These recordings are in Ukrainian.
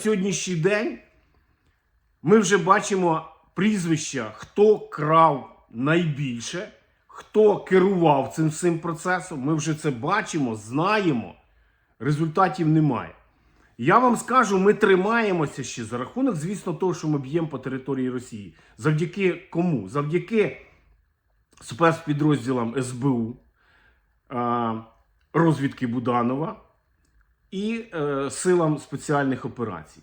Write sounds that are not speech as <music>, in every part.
сьогоднішній день ми вже бачимо прізвища, хто крав найбільше, хто керував цим всім процесом. Ми вже це бачимо, знаємо. Результатів немає. Я вам скажу, ми тримаємося ще за рахунок, звісно, того, що ми б'ємо по території Росії. Завдяки кому? Завдяки спецпідрозділам СБУ, розвідки Буданова і е, силам спеціальних операцій.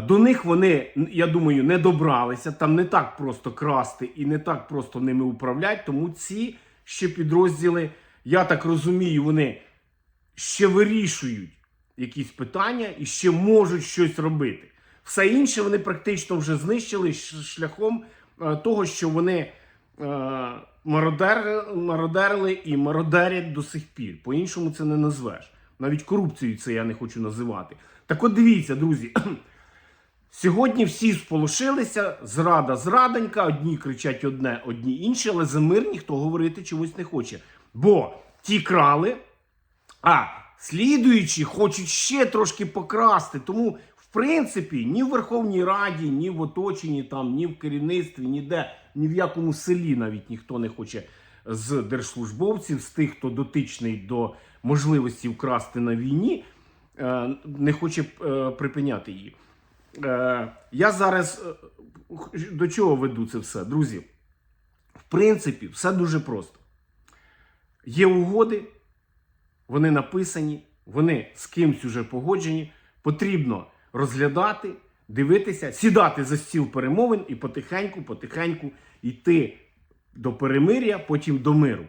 До них вони, я думаю, не добралися. Там не так просто красти і не так просто ними управляти. Тому ці ще підрозділи, я так розумію, вони ще вирішують якісь питання і ще можуть щось робити. Все інше вони практично вже знищили шляхом е, того, що вони е, мародерили і мародерять до сих пір. По-іншому це не назвеш. Навіть корупцією це я не хочу називати. Так от дивіться, друзі. <clears throat> Сьогодні всі сполошилися, зрада зрадонька, одні кричать одне, одні інше, але за мир ніхто говорити чогось не хоче. Бо ті крали, а слідуючі хочуть ще трошки покрасти. Тому, в принципі, ні в Верховній Раді, ні в оточенні, там, ні в керівництві, ніде, ні в якому селі навіть ніхто не хоче з держслужбовців, з тих, хто дотичний до можливості вкрасти на війні, е, не хоче е, припиняти її. Е, Я зараз до чого веду це все, друзі? В принципі, все дуже просто. Є угоди, вони написані, вони з кимсь уже погоджені. Потрібно розглядати, дивитися, сідати за стіл перемовин і потихеньку, потихеньку йти до перемиря, потім до миру.